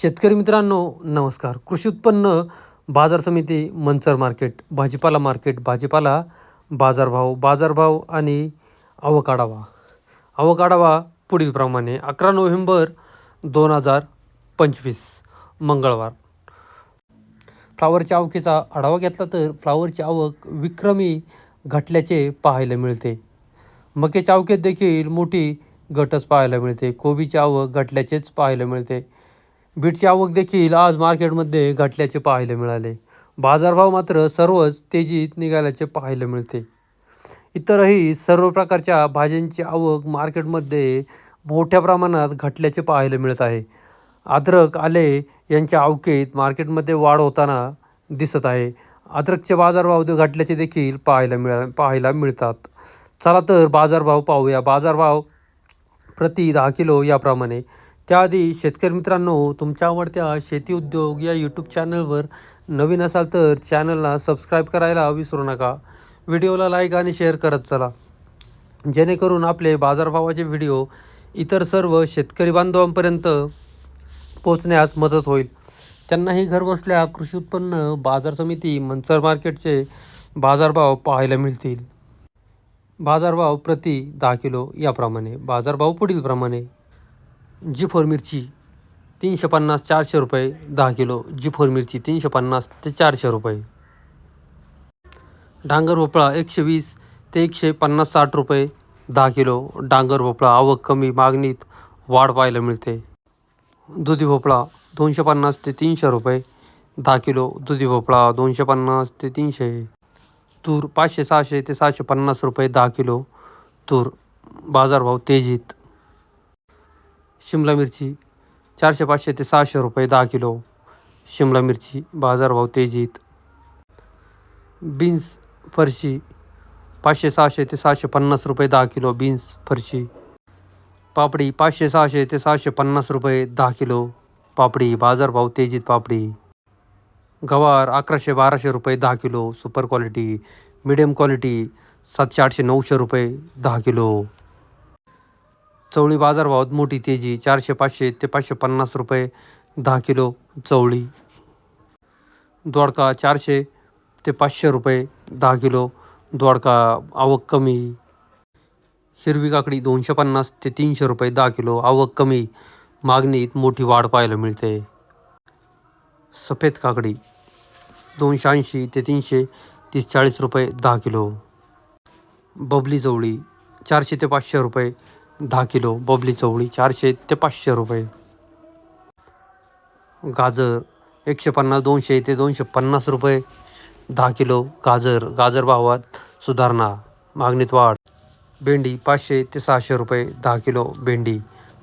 शेतकरी मित्रांनो नमस्कार. कृषी उत्पन्न बाजार समिती मंचर मार्केट भाजीपाला मार्केट भाजीपाला बाजारभाव बाजारभाव आणि आवक आढावा आवक आढावा पुढीलप्रमाणे अकरा नोव्हेंबर दोन हजार पंचवीस मंगळवार. फ्लावरच्या आवकीचा आढावा घेतला तर फ्लावरची आवक विक्रमी घटल्याचे पाहायला मिळते. मकेच्या आवकेत देखील मोठी घटच पाहायला मिळते. कोबीची आवक घटल्याचेच पाहायला मिळते. बीटची आवक देखील आज मार्केटमध्ये घटल्याचे पाहायला मिळाले. बाजारभाव मात्र सर्वच तेजीत निघाल्याचे पाहायला मिळते. इतरही सर्व प्रकारच्या भाज्यांची आवक मार्केटमध्ये मोठ्या प्रमाणात घटल्याचे पाहायला मिळत आहे. अद्रक आले यांच्या आवकेत मार्केटमध्ये वाढ होताना दिसत आहे. अद्रकचे बाजारभाव दे- घटल्याचे देखील पाहायला मिळा पाहायला मिळतात. चला तर बाजारभाव पाहूया. बाजारभाव प्रति दहा किलो याप्रमाणे त्याआधी शेतकरी मित्रांनो तुमच्या आवडत्या शेती उद्योग या यूट्यूब चॅनलवर नवीन असाल तर चॅनलला सबस्क्राईब करायला विसरू नका. व्हिडिओला लाईक आणि शेअर करत चला. जेणेकरून आपले बाजारभावाचे व्हिडिओ इतर सर्व शेतकरी बांधवांपर्यंत पोचण्यास मदत होईल. त्यांनाही घरबसल्या कृषी उत्पन्न बाजार समिती मंचर मार्केटचे बाजारभाव पाहायला मिळतील. बाजारभाव प्रति दहा किलो याप्रमाणे बाजारभाव पुढीलप्रमाणे जी फोर मिरची तीनशे पन्नास चारशे रुपये दहा किलो. जी फोर मिरची तीनशे पन्नास ते चारशे रुपये. डांगर भोपळा एकशे वीस ते एकशे पन्नास साठ रुपये दहा किलो. डांगर भोपळा आवक कमी मागणीत वाढ पाहायला मिळते. दुधी भोपळा दोनशे पन्नास ते तीनशे रुपये दहा किलो. दुधी भोपळा दोनशे पन्नास ते तीनशे. तूर पाचशे सहाशे ते सहाशे पन्नास रुपये दहा किलो. तूर बाजारभाव तेजीत शिमला मिरची चारशे पाचशे ते सहाशे रुपये दहा किलो. शिमला मिरची बाजारभाव तेजीत. बीन्स फरशी पाचशे सहाशे ते सहाशे पन्नास रुपये दहा किलो बीन्स फरशी. पापडी पाचशे सहाशे ते सहाशे पन्नास रुपये दहा किलो. पापडी बाजारभाव तेजीत पापडी. गवार अकराशे बाराशे रुपये दहा kilo. Super quality medium quality सातशे आठशे नऊशे रुपये दहा किलो. चवळी बाजारभावात मोठी तेजी चारशे पाचशे ते पाचशे पन्नास रुपये दहा किलो चवळी. दोडका चारशे ते पाचशे रुपये दहा किलो दोडका आवक कमी. हिरवी काकडी दोनशे पन्नास ते तीनशे रुपये दहा किलो आवक कमी. मागणीत मोठी वाढ पाहायला मिळते. सफेद काकडी दोनशे ऐंशी ते तीनशे तीस चाळीस रुपये दहा किलो. बबली चवळी चारशे ते पाचशे रुपये दहा किलो बबली चवळी चारशे ते पाचशे रुपये. गाजर एकशे पन्नास दोनशे ते दोनशे पन्नास रुपये. दहा किलो गाजर गाजर भावात सुधारणा मागणीत वाढ. भेंडी पाचशे ते सहाशे रुपये दहा किलो भेंडी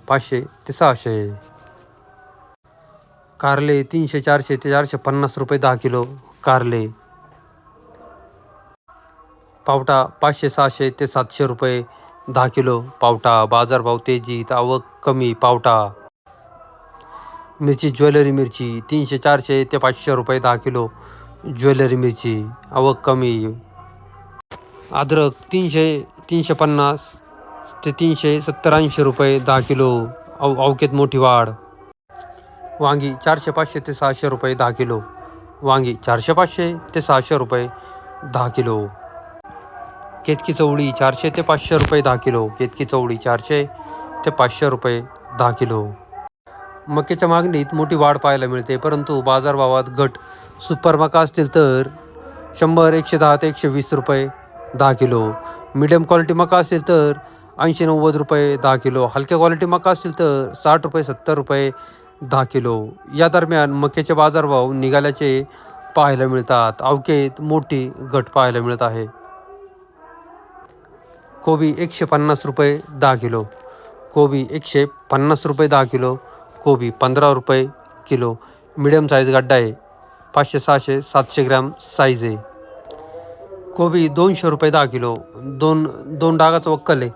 पाचशे ते सहाशे. कारले तीनशे चारशे ते चारशे पन्नास रुपये दहा किलो कारले. पावटा पाचशे सहाशे ते सातशे रुपये दहा किलो पावटा बाजारभाव तेजीत आवक कमी पावटा. मिरची ज्वेलरी मिरची तीनशे चारशे ते पाचशे रुपये दहा किलो. ज्वेलरी मिरची आवक कमी. अद्रक तीनशे तीनशे पन्नास ते तीनशे सत्तर ऐंशी रुपये दहा किलो. अव अवकेत मोठी वाढ. वांगी चारशे पाचशे ते सहाशे रुपये दहा किलो. वांगी चारशे पाचशे ते सहाशे रुपये दहा किलो. केतकी चवळी चारशे ते पाचशे रुपये दहा किलो. केतकी चवळी चारशे ते पाचशे रुपये दहा किलो. मक्याच्या मागणीत मोठी वाढ पाहायला मिळते परंतु बाजारभावात घट. सुपर मका असतील तर शंभर एकशे दहा ते एकशे वीस रुपये दहा किलो. मिडियम क्वालिटी मका असेल तर ऐंशी नव्वद रुपये दहा किलो. हलक्या क्वालिटी मका असतील तर साठ रुपये सत्तर रुपये दहा किलो. या दरम्यान मक्याचे बाजारभाव निघाल्याचे पाहायला मिळतात. अवकेत मोठी घट पाहायला मिळत आहे. कोबी एकशे पन्नास रुपये दहा किलो. कोबी एकशे पन्नास रुपये दहा किलो. कोबी पंधरा रुपये किलो. मिडियम साईज गड्डा आहे. पाचशे सहाशे सातशे ग्रॅम साईज आहे. कोबी दोनशे रुपये दहा किलो. दोन दोन डागाचं वक्कल आहे.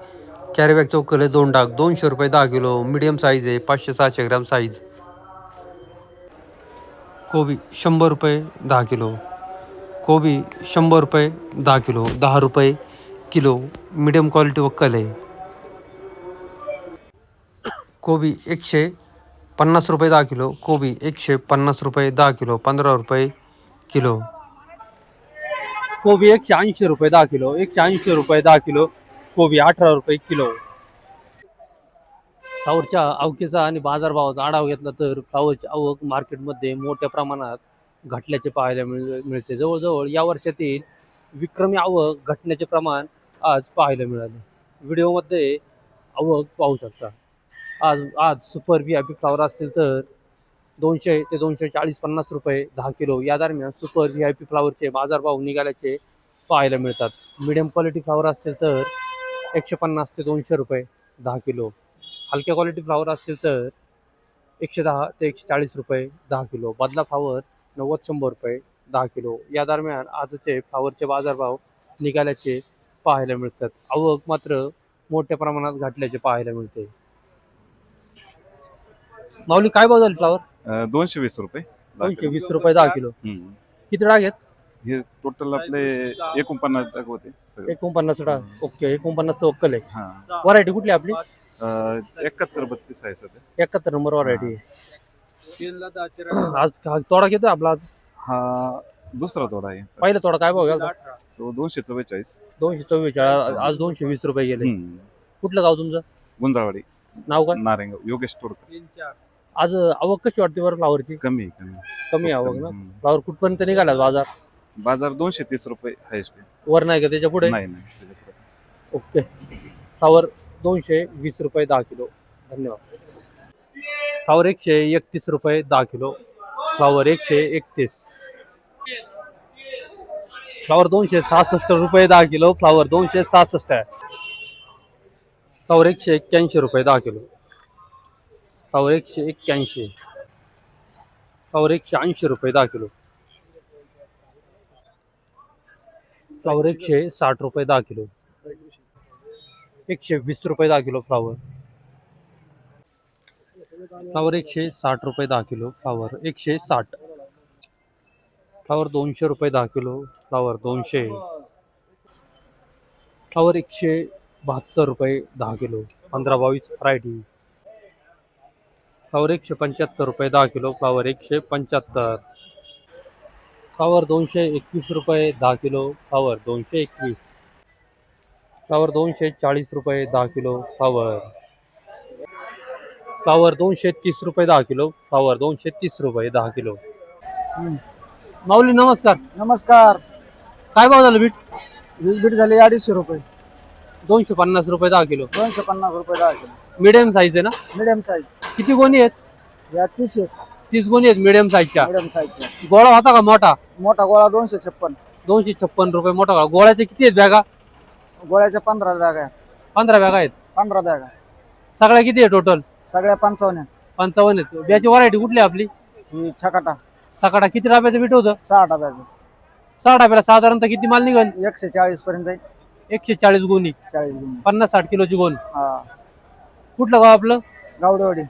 कॅरीबॅगचं वक्कल आहे दोन डाग. दोनशे रुपये दहा किलो. मिडियम साईज आहे. पाचशे सहाशे ग्रॅम साईज कोबी शंभर रुपये दहा किलो. कोबी शंभर रुपये दहा किलो. दहा रुपये किलो मिडियम क्वालिटी वक्कल आहे. कोबी एकशे पन्नास रुपये दहा किलो कोबी एकशे पन्नास रुपये दहा किलो पंधरा रुपये किलो. कोबी एकशे ऐंशी रुपये दहा किलो एकशे ऐंशी रुपये दहा किलो कोबी अठरा रुपये किलो. फ्लावरच्या आवकेचा आणि बाजारभावाचा आढावा घेतला तर फ्लावरची आवक मार्केटमध्ये मोठ्या प्रमाणात घटल्याचे पाहायला मिळ मिळते. जवळजवळ या वर्षातील विक्रमी आवक घटण्याचे प्रमाण आज पाहायला मिळाले. व्हिडिओमध्ये आवक पाहू शकता. आज आज super V I P flower असतील तर दोनशे ते दोनशे चाळीस पन्नास रुपये दहा किलो या दरम्यान सुपर व्ही आय पी फ्लावरचे बाजारभाव निघाल्याचे पाहायला मिळतात. मिडियम क्वालिटी फ्लावर असतील तर एकशे पन्नास ते दोनशे रुपये दहा किलो. हलक्या क्वालिटी फ्लावर असतील तर एकशे दहा ते एकशे चाळीस रुपये दहा किलो. बदला फ्लावर नव्वद शंभर रुपये दहा किलो. या दरम्यान आजचे फ्लावरचे बाजारभाव निघाल्याचे पाहायला मिळतात. आवक मात्र मोठ्या प्रमाणात घटल्याचे पाहायला मिळते. माऊली काय भाव झाले फ्लावर? अं, दोनशे वीस रुपये. दोनशे वीस रुपये दहा किलो. हम्म. किती डाग आहेत? हे टोटल आपले एकोणपन्नास टाक होते. सगळे. एकोणपन्नास डाग. ओके एकोणपन्नास वक्कल आहे. हा. व्हरायटी कुठली आपली? अं, एकाहत्तर बत्तीस आहे सध्या. एकाहत्तर नंबर व्हरायटी आज हा तोडा घेतोय आपला आज? हा दुसरा तोडा आहे. पहिला तोडा काय भाव गेला तो दोनशे चव्वेचाळीस. दोनशे चव्वेचाळीस आज दोनशे वीस रुपये गेले. कुठलं गाव तुमचं? गुंजाळवाडी. नाव काय? नारायणगाव योगेश तोडकर. आज आवक कशी वाटते बरं फ्लावरची? कमी आहे, कमी कमी आवक ना? हम्म. फ्लावर कुठपर्यंत निघाला बाजार? बाजार दोनशे तीस रुपये हायस्ट वर नाही का त्याच्या पुढे? नाही नाही त्याच्या पुढे. ओके. फ्लावर दोनशे वीस रुपये दहा किलो. धन्यवाद. फ्लावर एकशे एकतीस रुपये दहा किलो. फ्लावर एकशे एकतीस. फ्लावर दोनशे सहासष्ट रुपये दहा किलो, फ्लावर दोनशे सहासष्ट आहे. फ्लावर एकशे एक्क्याऐंशी रुपये दहा किलो. फ्लावर एकशे एक्क्याऐंशी. फ्लावर एकशे ऐंशी रुपये दहा किलो. फ्लावर एकशे साठ रुपये दहा किलो. एकशे वीस रुपये दहा किलो फ्लावर. फ्लावर एकशे साठ रुपये दहा किलो, फ्लावर एकशे साठ. फ्लावर दोनशे रुपये दहा किलो, फ्लावर दोनशे. फ्लावर एकशे बहात्तर रुपये दहा किलो, पंधरा बावीस व्हरायटी फ्लावर एकशे पंच्याहत्तर रुपये दहा किलो, फ्लावर एकशे पंच्याहत्तर. फ्लावर दोनशे एकवीस रुपये दहा किलो, फ्लावर दोनशे एकवीस. फ्लावर दोनशे चाळीस रुपये दहा किलो, फ्लावर. फ्लावर दोनशे तीस रुपये दहा किलो, फ्लावर दोनशे तीस रुपये दहा किलो. माऊली नमस्कार. नमस्कार. काय भाव झालं बीट? वीज बीट झाली अडीचशे रुपये. दोनशे पन्नास रुपये दहा किलो. दोनशे पन्नास रुपये दहा किलो. मिडियम साईज आहे ना? मिडियम साईज किती गोणी आहेत? या तीस एक तीस गोणी आहेत मिडियम साईजच्या मिडियम साईजच्या गोळा होता का मोठा? मोठा गोळा दोनशे छप्पन. दोनशे छप्पन रुपये मोठा गोळा. गोळ्याचे किती आहेत बॅगा? गोळ्याच्या पंधरा बॅग आहेत. पंधरा बॅगा आहेत. पंधरा बॅग आहे सगळ्या किती आहे टोटल सगळ्या पंचावन्न आहेत. पंचावन्न आहेत. ब्याची व्हरायटी कुठली आहे आपली? ही छकाटा. सकाळा किती डब्याचं बीट होतं? सहा डब्याचं. सहा डब्याला साधारणतः किती माल निघल? एकशे चाळीस पर्यंत जाईल. एकशे चाळीस गोणी. चाळीस गुण. पन्नास साठ किलोची गोण. हा. कुठलं गाव आपलं? गावडेवाडी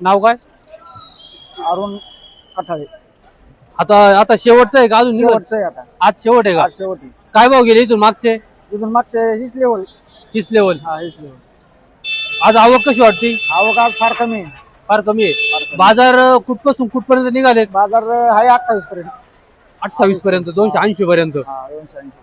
नाव काय? अरुण कठाळे आता आता शेवटचं आहे का? अजून? शेवटचं आहे आता. आज शेवट आहे का? आज शेवटी काय भाव गेले इथून मागचे? इथून मागचे हीच लेवल तीस लेवल हा हीच लेवल आज आवक कशी वाटते? आवक आज फार कमी आहे. फार कमी आहे. बाजार कुठपासून कुठपर्यंत निघाले? बाजार आहे अठ्ठावीस पर्यंत. अठ्ठावीस पर्यंत दोनशे ऐंशी पर्यंत. हा दोनशे ऐंशी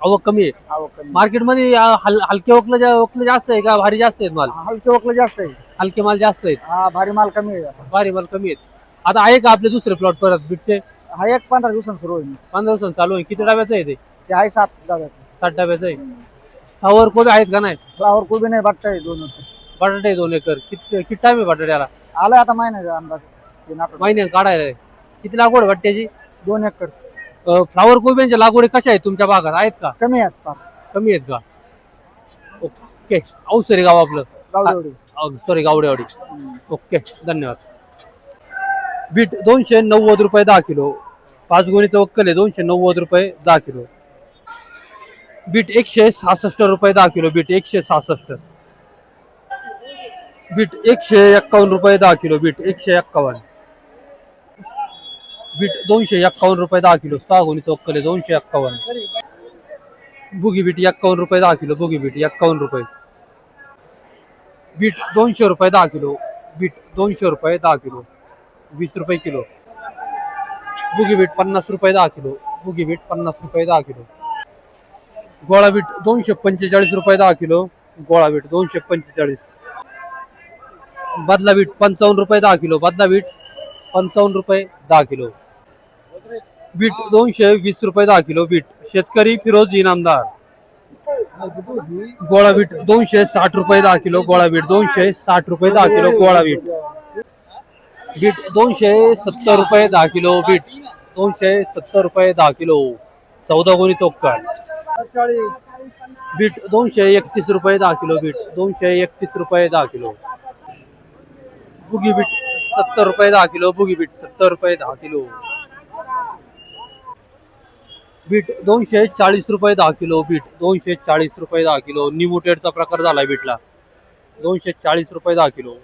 आवक कमी आहे? आवक कमी मार्केटमध्ये हल हलके वकलं जा- वकलं जास्त आहे का भारी जास्त आहेत माल? हलके वकलं जास्त आहे. हलके माल जास्त आहेत. हा भारी माल कमी आहे. भारी माल कमी आहेत. आता आहे का आपले दुसरे प्लॉट परत बीटचे? हा एक पंधरा दिवसांनी सुरू होईल. पंधरा दिवसांत चालू आहे किती डब्याचं आहे ते? ते आहे सात डब्याचं. साठ डब्याचं आहे. फ्लावर कोबी आहेत का नाही? फ्लावर कोबी नाही बटाटे दोन बटाटे दोन एकर. किती किती टाइम आहे बटाट्याला? आलाय आता महिन्याचा अंदाज. आठवडे महिन्यात काढायला आहे. किती लागवड आहे बटाट्याची दोन एकर. अं, फ्लावर कोबियांच्या लागवडी कशा आहेत तुमच्या भागात? आहेत का? कमी आहेत फार. कमी आहेत का? ओके. अवसरी गाव आपलं. गावडेवडी सॉरी गावडेवाडी. ओके धन्यवाद. बीट दोनशे नव्वद रुपये दहा किलो. पाच गोणीचं वक्कल आहे दोनशे नव्वद रुपये दहा किलो. बीट एकशे सहासष्ट रुपये दहा किलो बीट एकशे सहासष्ट. बीट एकशे एक्कावन्न रुपये दहा किलो बीट एकशे एक्कावन्न. बीट दोनशे एक्कावन्न रुपये दहा किलो सहा गोणीचं दोनशे एक्कावन्न. बुगी बीट एक्कावन्न रुपये दहा किलो बुगी बीट एक्कावन्न रुपये. बीट दोनशे रुपये दहा किलो बीट दोनशे रुपये दहा किलो वीस रुपये किलो. बुगी बीट पन्नास रुपये दहा किलो बुगी बीट पन्नास रुपये दहा किलो. गोळा बीट दोनशे पंचेचाळीस रुपये दहा किलो गोळा बीट दोनशे पंचेचाळीस. बदला बीट पंचावन्न रुपये दहा किलो, बदला बीट पंचावन्न रुपये दहा किलो. बीट दोनशे वीस रुपये दहा किलो बीट शेतकरी फिरोज इनामदार गोळा बीट दोनशे साठ रुपये दहा किलो, गोळा बीट दोनशे साठ रुपये दहा किलो, गोळा बीट बीट दोनशे सत्तर रुपये दहा किलो बीट दोनशे सत्तर रुपये दहा किलो. चौदा गोणी चौकार बीट दोनशे एकतीस रुपये दहा किलो बीट दोनशे एकतीस रुपये दहा किलो. बुगी बीट सत्तर रुपये दहा किलो बुगी बीट सत्तर रुपये दहा किलो. बीट दोनशे चाळीस रुपये दहा किलो बीट दोनशे चाळीस रुपये दहा किलो. निमोटेडचा प्रकार झालाय बीटला. दोनशे चाळीस रुपये दहा किलो.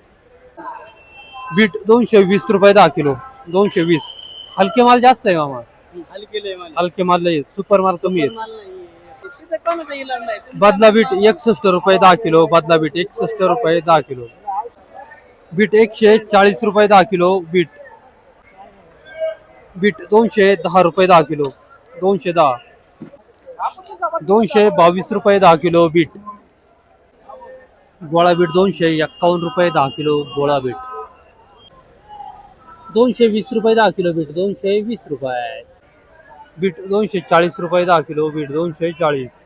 बीट दोनशे वीस रुपये दहा किलो. दोनशे वीस. हलके माल जास्त आहे मामा. हलके माल लई सुपर माल कमी आहेत. बदला बीट एकसष्ट रुपये दहा किलो. बदला बीट एकसष्ट रुपये दहा किलो. बीट एकशे चाळीस रुपये दहा किलो बीट. बीट दोनशे दहा रुपये दहा किलो. दोनशे दहा. दोनशे बावीस रुपये दहा किलो बीट. गोळा बीट दोनशे एक्कावन्न रुपये दहा किलो गोळा बीट. दोनशे वीस रुपये दहा किलो बीट दोनशे वीस रुपये. बीट दोनशे चाळीस रुपये दहा किलो बीट दोनशे चाळीस.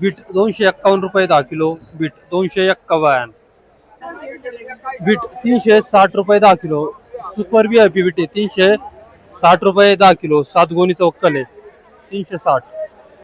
बीट दोनशे एक्कावन्न रुपये दहा किलो बीट दोनशे एक्कावन्न. बीट तीनशे साठ रुपये दहा kilo. Super B I P beet आहे तीनशे साठ रुपये दहा किलो. सात गोणी वक्कल आहे. तीनशे साठ.